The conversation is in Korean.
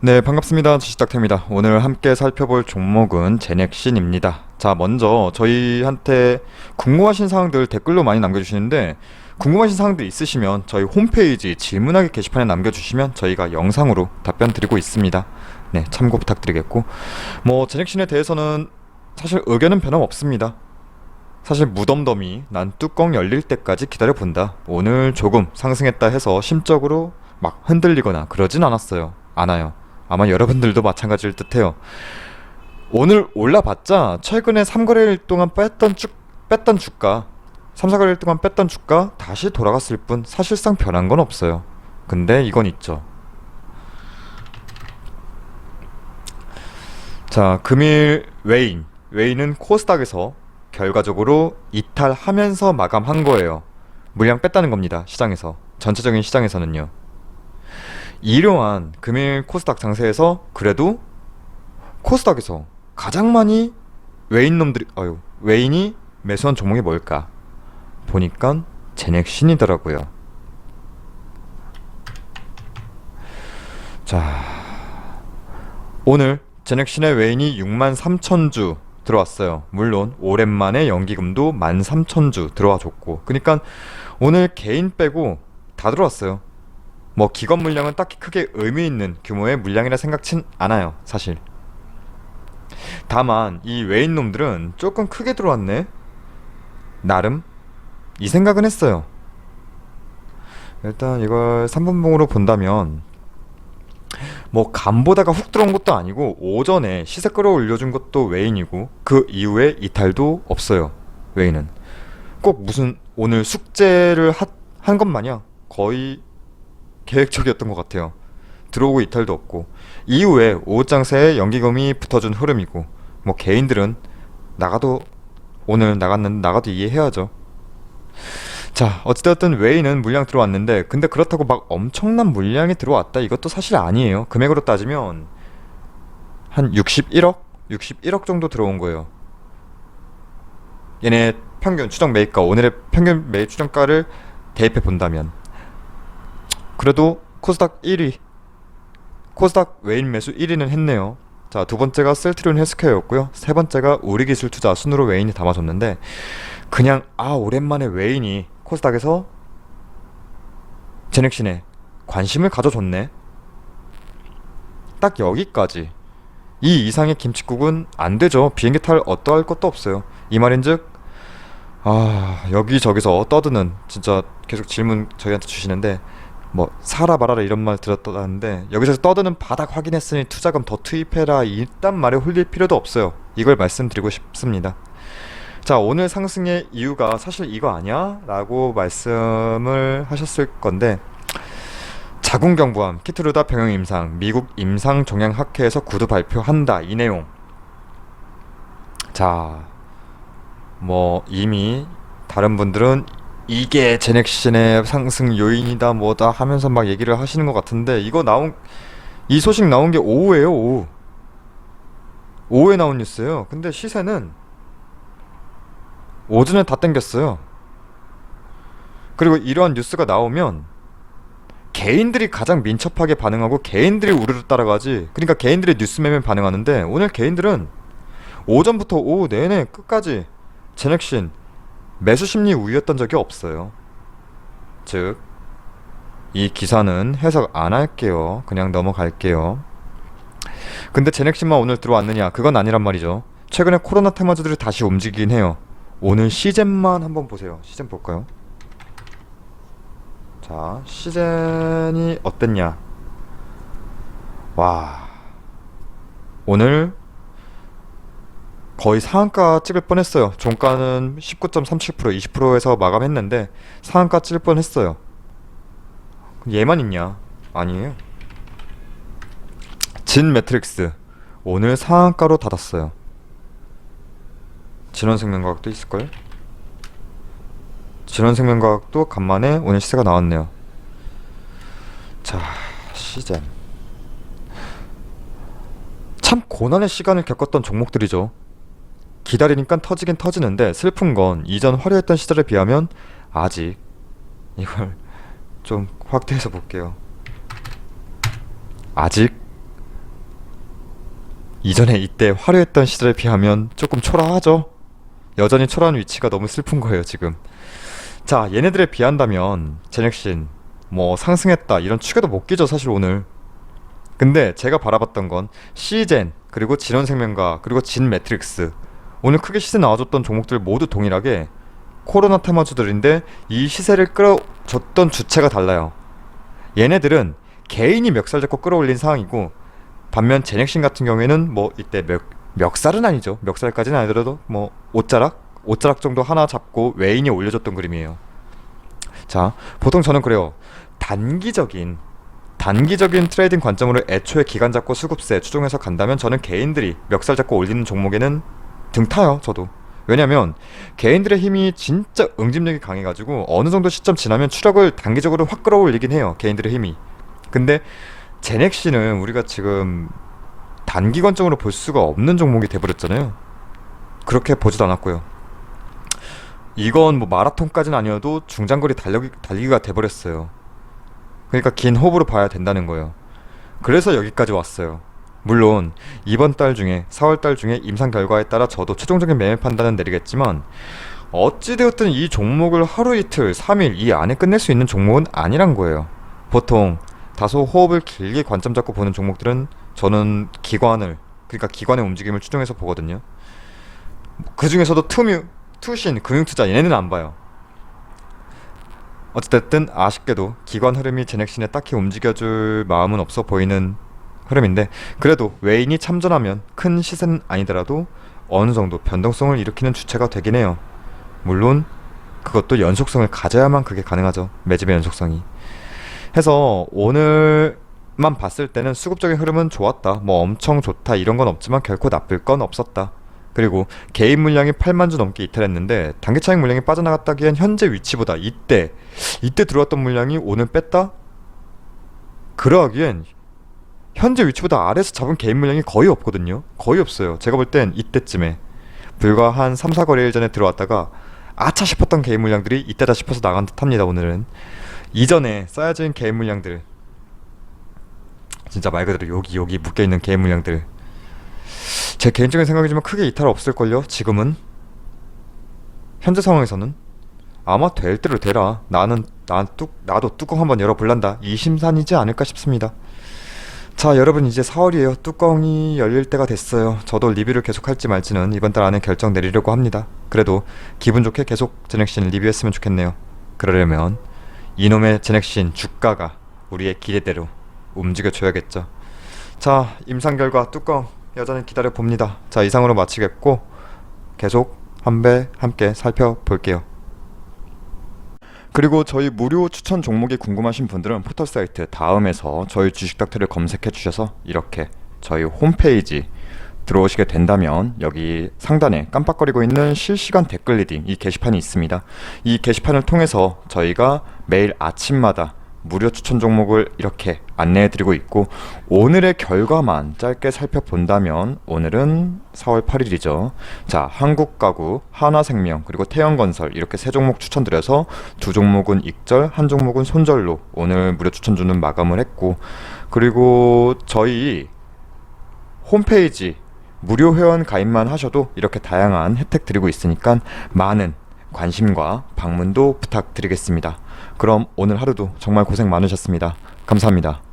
네, 반갑습니다. 지식닥터입니다. 오늘 함께 살펴볼 종목은 제넥신입니다. 자, 먼저 저희한테 궁금하신 사항들 댓글로 많이 남겨주시는데 궁금하신 사항들 있으시면 저희 홈페이지 질문하기 게시판에 남겨주시면 저희가 영상으로 답변 드리고 있습니다. 네, 참고 부탁드리겠고 뭐 제넥신에 대해서는 사실 의견은 변함없습니다. 사실 무덤덤이 난 뚜껑 열릴 때까지 기다려 본다. 오늘 조금 상승했다 해서 심적으로 막 흔들리거나 그러진 않았어요. 않아요. 아마 여러분들도 마찬가지일 듯해요. 오늘 올라봤자 최근에 3거래일 동안 뺐던 주, 뺐던 주가 3, 4거래일 동안 뺐던 주가 다시 돌아갔을 뿐 사실상 변한 건 없어요. 근데 이건 있죠. 자, 금일 웨인. 웨인은 코스닥에서 결과적으로 이탈하면서 마감한 거예요. 물량 뺐다는 겁니다. 시장에서. 전체적인 시장에서는요. 이러한 금일 코스닥 장세에서 그래도 코스닥에서 가장 많이 외인 놈들이 아유 외인이 매수한 종목이 뭘까 보니까 제넥신이더라고요. 자 오늘 제넥신의 외인이 6만 3천 주 들어왔어요. 물론 오랜만에 연기금도 1만 3천 주 들어와 줬고 그러니까 오늘 개인 빼고 다 들어왔어요. 뭐 기관 물량은 딱히 크게 의미 있는 규모의 물량이라 생각진 않아요, 사실. 다만 이 외인 놈들은 조금 크게 들어왔네. 나름 이 생각은 했어요. 일단 이걸 3분봉으로 본다면 뭐 간보다가 훅 들어온 것도 아니고 오전에 시세 끌어올려준 것도 외인이고 그 이후에 이탈도 없어요. 외인은 꼭 무슨 오늘 숙제를 하, 한 것 마냥 거의 계획적이었던 것 같아요. 들어오고 이탈도 없고 이후에 오후장세에 연기금이 붙어준 흐름이고 뭐 개인들은 나가도 오늘 나갔는데 나가도 이해해야죠. 자 어찌되었든 웨이는 물량 들어왔는데 근데 그렇다고 막 엄청난 물량이 들어왔다 이것도 사실 아니에요. 금액으로 따지면 한 61억? 61억 정도 들어온 거예요. 얘네 평균 추정 매입가 오늘의 평균 매입 추정가를 대입해 본다면 그래도 코스닥 1위 코스닥 외인 매수 1위는 했네요. 자 두 번째가 셀트리온 헬스케어였고요. 세 번째가 우리기술 투자 순으로 외인이 담아줬는데 그냥 아 오랜만에 외인이 코스닥에서 제넥신에 관심을 가져줬네. 딱 여기까지. 이 이상의 김치국은 안 되죠. 비행기 탈 어떠할 것도 없어요. 이 말인즉 아 여기저기서 떠드는 진짜 계속 질문 저희한테 주시는데 뭐 사라 말아라 이런 말 들었다는데 여기서 떠드는 바닥 확인했으니 투자금 더 투입해라 이딴 말에 홀릴 필요도 없어요. 이걸 말씀드리고 싶습니다. 자 오늘 상승의 이유가 사실 이거 아니야? 라고 말씀을 하셨을 건데 자궁경부암 키트루다 병용 임상 미국 임상 종양학회에서 구두 발표한다 이 내용. 자 뭐 이미 다른 분들은 이게 제넥신의 상승 요인이다 뭐다 하면서 막 얘기를 하시는 것 같은데 이거 나온 이 소식 나온 게 오후에요 오후. 오후에 나온 뉴스예요. 근데 시세는 오전에 다 땡겼어요. 그리고 이러한 뉴스가 나오면 개인들이 가장 민첩하게 반응하고 개인들이 우르르 따라가지 그러니까 개인들이 뉴스 매매 반응하는데 오늘 개인들은 오전부터 오후 내내 끝까지 제넥신 매수 심리 우위였던 적이 없어요. 즉, 이 기사는 해석 안 할게요. 그냥 넘어갈게요. 근데 제넥신만 오늘 들어왔느냐? 그건 아니란 말이죠. 최근에 코로나 테마주들이 다시 움직이긴 해요. 오늘 시젠만 한번 보세요. 시젠 볼까요? 자, 시젠이 어땠냐? 와. 오늘 거의 상한가 찍을 뻔했어요. 종가는 19.37% 20%에서 마감했는데 상한가 찍을 뻔했어요. 얘만 있냐? 아니에요. 진 매트릭스 오늘 상한가로 닫았어요. 진원생명과학도 있을걸? 진원생명과학도 간만에 오늘 시세가 나왔네요. 자, 시젠. 참 고난의 시간을 겪었던 종목들이죠. 기다리니까 터지긴 터지는데 슬픈 건 이전 화려했던 시절에 비하면 아직 이걸 좀 확대해서 볼게요. 아직 이전에 이때 화려했던 시절에 비하면 조금 초라하죠? 여전히 초라한 위치가 너무 슬픈 거예요, 지금. 자, 얘네들에 비한다면 제넥신 뭐 상승했다 이런 추계도 못 끼죠, 사실 오늘. 근데 제가 바라봤던 건 시젠 그리고 진원생명과 그리고 진 매트릭스 오늘 크게 시세 나와줬던 종목들 모두 동일하게 코로나 테마주들인데 이 시세를 끌어줬던 주체가 달라요. 얘네들은 개인이 멱살 잡고 끌어올린 상황이고 반면 제넥신 같은 경우에는 뭐 이때 멱, 멱살은 아니죠. 멱살까지는 아니더라도 뭐 옷자락 옷자락 정도 하나 잡고 외인이 올려줬던 그림이에요. 자, 보통 저는 그래요. 단기적인 단기적인 트레이딩 관점으로 애초에 기간 잡고 수급세 추종해서 간다면 저는 개인들이 멱살 잡고 올리는 종목에는 등 타요. 저도. 왜냐면 개인들의 힘이 진짜 응집력이 강해가지고 어느 정도 시점 지나면 추력을 단기적으로 확 끌어올리긴 해요. 개인들의 힘이. 근데 제넥시는 우리가 지금 단기관점으로 볼 수가 없는 종목이 돼버렸잖아요. 그렇게 보지도 않았고요. 이건 뭐 마라톤까지는 아니어도 중장거리 달리기, 달리기가 돼버렸어요. 그러니까 긴 호흡으로 봐야 된다는 거예요. 그래서 여기까지 왔어요. 물론 이번 달 중에 4월 달 중에 임상 결과에 따라 저도 최종적인 매매 판단은 내리겠지만 어찌되었든 이 종목을 하루 이틀 3일 이 안에 끝낼 수 있는 종목은 아니란 거예요. 보통 다소 호흡을 길게 관점 잡고 보는 종목들은 저는 기관을 그러니까 기관의 움직임을 추종해서 보거든요. 그 중에서도 투뮤, 투신, 금융투자 얘네는 안 봐요. 어쨌든 아쉽게도 기관 흐름이 제넥신에 딱히 움직여줄 마음은 없어 보이는 흐름인데 그래도 외인이 참전하면 큰 시세는 아니더라도 어느 정도 변동성을 일으키는 주체가 되긴 해요. 물론 그것도 연속성을 가져야만 그게 가능하죠. 매집의 연속성이. 해서 오늘만 봤을 때는 수급적인 흐름은 좋았다. 뭐 엄청 좋다 이런 건 없지만 결코 나쁠 건 없었다. 그리고 개인 물량이 8만 주 넘게 이탈했는데 단기 차익 물량이 빠져나갔다기엔 현재 위치보다 이때 이때 들어왔던 물량이 오늘 뺐다? 그러하기엔 현재 위치보다 아래에서 잡은 개인 물량이 거의 없거든요. 거의 없어요. 제가 볼 땐 이때쯤에 불과 한 3, 4거래일 전에 들어왔다가 아차 싶었던 개인 물량들이 이때다 싶어서 나간 듯합니다. 오늘은 이전에 쌓여진 개인 물량들 진짜 말 그대로 여기 여기 묶여 있는 개인 물량들 제 개인적인 생각이지만 크게 이탈 없을걸요. 지금은 현재 상황에서는 아마 될 대로 되라. 나는 난 뚝 나도 뚜껑 한번 열어볼란다. 이 심산이지 않을까 싶습니다. 자 여러분 이제 4월이에요. 뚜껑이 열릴 때가 됐어요. 저도 리뷰를 계속 할지 말지는 이번 달 안에 결정 내리려고 합니다. 그래도 기분 좋게 계속 제넥신 리뷰했으면 좋겠네요. 그러려면 이놈의 제넥신 주가가 우리의 기대대로 움직여줘야겠죠. 자 임상 결과 뚜껑 여전히 기다려 봅니다. 자 이상으로 마치겠고 계속 한배 함께 살펴볼게요 그리고 저희 무료 추천 종목이 궁금하신 분들은 포털 사이트 다음에서 저희 주식닥터를 검색해 주셔서 이렇게 저희 홈페이지 들어오시게 된다면 여기 상단에 깜빡거리고 있는 실시간 댓글 리딩 이 게시판이 있습니다. 이 게시판을 통해서 저희가 매일 아침마다 무료 추천 종목을 이렇게 안내해 드리고 있고 오늘의 결과만 짧게 살펴본다면 오늘은 4월 8일이죠. 자, 한국가구, 하나생명, 그리고 태영건설 이렇게 세 종목 추천드려서 두 종목은 익절, 한 종목은 손절로 오늘 무료 추천 주는 마감을 했고 그리고 저희 홈페이지 무료 회원 가입만 하셔도 이렇게 다양한 혜택 드리고 있으니까 많은 관심과 방문도 부탁드리겠습니다. 그럼 오늘 하루도 정말 고생 많으셨습니다. 감사합니다.